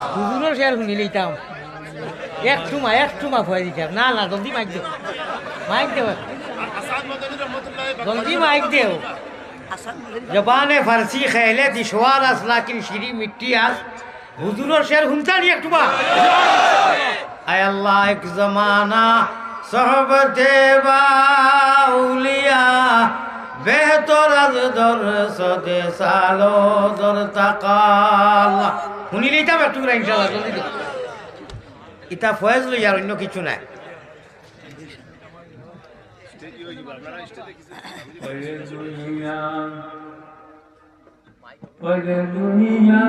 হুজুরের শেয়ার শুনি লইতাম এক টুমা এক টুমা ভয় দিতাম না না, জলদি মাইক দেও মাইক দেও জলদি মাইক দেও জবানে ফারসি খেলে দিশওয়ার আস লাকিন শিরি মিট্টি আস হুজুরের শেয়ার শুনতানি এক টুমা আয় আল্লাহ, এক জমানা সহবতে বাউলিয়া। বেহতর আজ দর সদে সালো দর তাকাল। লইতাম একটু করে জলদি ইতা ফয়েজ লই আর অন্য কিছু নাই। দুনিয়া পরে দুনিয়া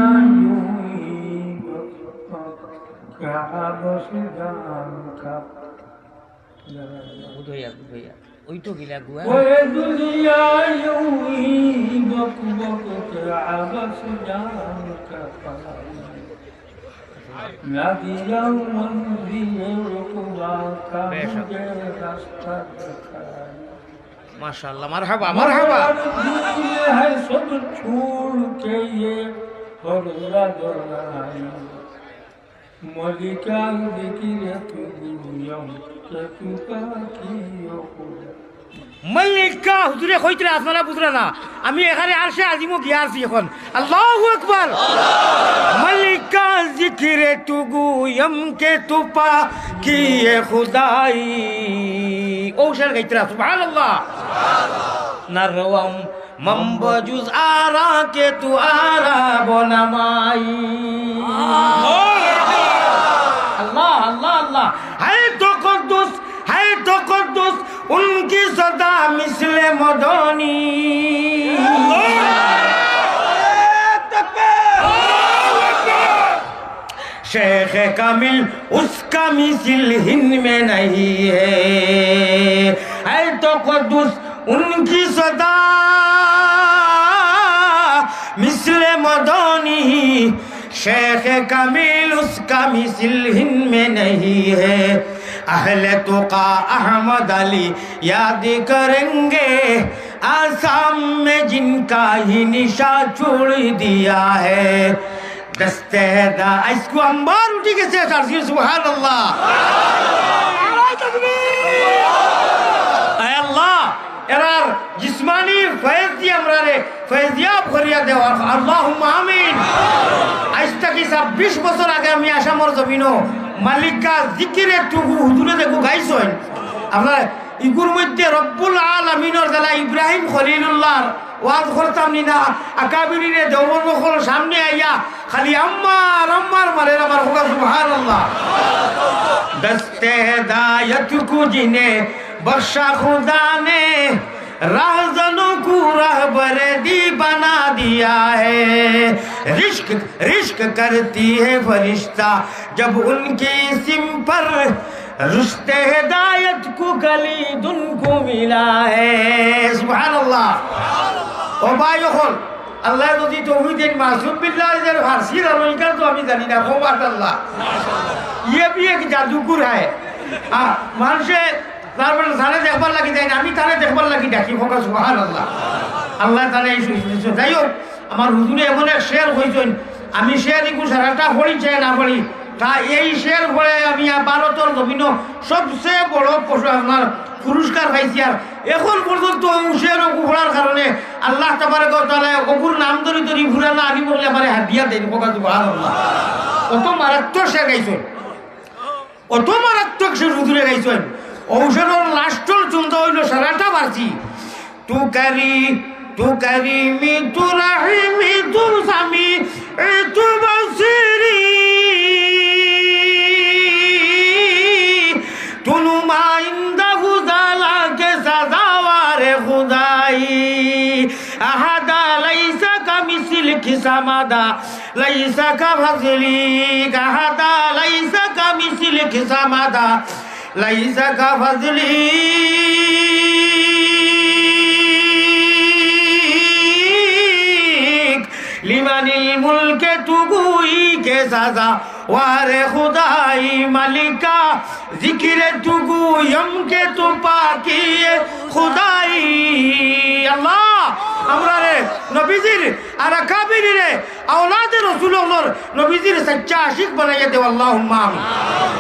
বুধইয়া বুধইয়া ওই তো গিলা গুয়া পরে দুনিয়া ইউই বক বক কাব সিদান কাপ মল্লিকা ذكرة يوم মালিকা, হুজুরে কইতে আপনারা বুঝরা না। আমি এখানে আসে আজিমো গিয়া আছি এখন। আল্লাহু আকবার। মল্লিকা জিকিরে তুগু কে তুপা, কি এ খুদাই? ঔষধ গাইতে সুবহানাল্লাহ সুবহানাল্লাহ। না রওয়াম মম্বজুজ আরা কে তু আরা বনামাই मिसले मदनी शेख कामिल उसका मिसिल हिंद में नहीं है है तो कुद्दुस उनकी सदा मिसले मदनी शेख कामिल उसका मिसिल हिंद में नहीं है اہل تقا احمد علی یاد کریں گے آسام میں جن کا ہی نشا چھوڑ دیا ہے۔ دستہ دا اس کو ہم بار اٹھی کے سیٹ عرصی سبحان اللہ۔ اے اللہ ارار جسمانی فیض دی امرارے، فیض یاب خریہ دیوار اللہم آمین۔ থাকি স্যার বিশ বছর আগে আমি আসামর জমিনও মালিকা জিকিরে টুকু হুজুরে দেখো গাইছই আপনার ইগুর মধ্যে রব্বুল আল আমিনর দালা ইব্রাহিম খলিলুল্লাহর ওয়াজ করতাম নি না আকাবিরিনে দেওবনকল সামনে আইয়া খালি আম্মার আম্মার মারে আমার হোকা সুবহানাল্লাহ। দস্তে হেদায়ত কু জিনে বর্ষা খুদা নে রাহজনু কু রাহবরে দি दिया है रिश्क रिश्क करती है फरिश्ता जब उनकी सिम पर रुश्ते हिदायत को गली दुन को मिला है सुभान अल्लाह ও ভাই এখন আল্লাহ যদি তৌহিদিন মাসুম বিল্লাহ ফার্সি রমিকার তো আমি জানি না খোবার আল্লাহ ইয়ে বিয়ে কি জাদুকুর হয় আহ, মানুষে তারপরে তারে দেখবার লাগি যায় না আমি তারে দেখবার লাগি ডাকি ফোকা সুহান আল্লাহ আল্লাহ সুযোগ যাই হোক, আমার হুজুরে এমন এক শেয়ার হয়েছেন আমি শেয়ার ইকু সারাটা পড়ি, চাই না পড়ি। তা এই শেয়ার পড়ে আমি ভারতের জমিন সবচেয়ে বড় আপনার পুরস্কার পাইছি আর এখন পর্যন্ত শেয়ার পড়ার কারণে আল্লাহ তাবার অকুর নাম ধরি ধরি ঘুরে না, আমি বললে আমার হাত দিয়া কত মারাত্মক শেয়ার গাইছেন। অত মারাত্মক সে রুদুরে গাইছেন। ঔষধের লাস্টর চুমতা হইল সারাটা বাড়ছি তু তু কারি মি তু রাহিমি, তু সামি তু বসিরি। তু নুমাইন্দা হুদালা কে সাজাওয়ারে খুদাই আহাদা লাইসা কামিসিল খিসামাদা লাইসা কাফাজলি আহাদা লাইসা কামিসিল খিসামাদা লাইসা কাফাজলি লিমানিল মুলকে তুগুই কে সাজা ওয়ারে খুদাই মালিকা জিকিরে তুগু यम के तू पाकी खुदाई अल्लाह আমরা রে নবীজির আর কাবিরি রে আওলাদে রসুল নবীজির সচ্চা আশিক বানাইয়া দেও আল্লাহুম্মা আমিন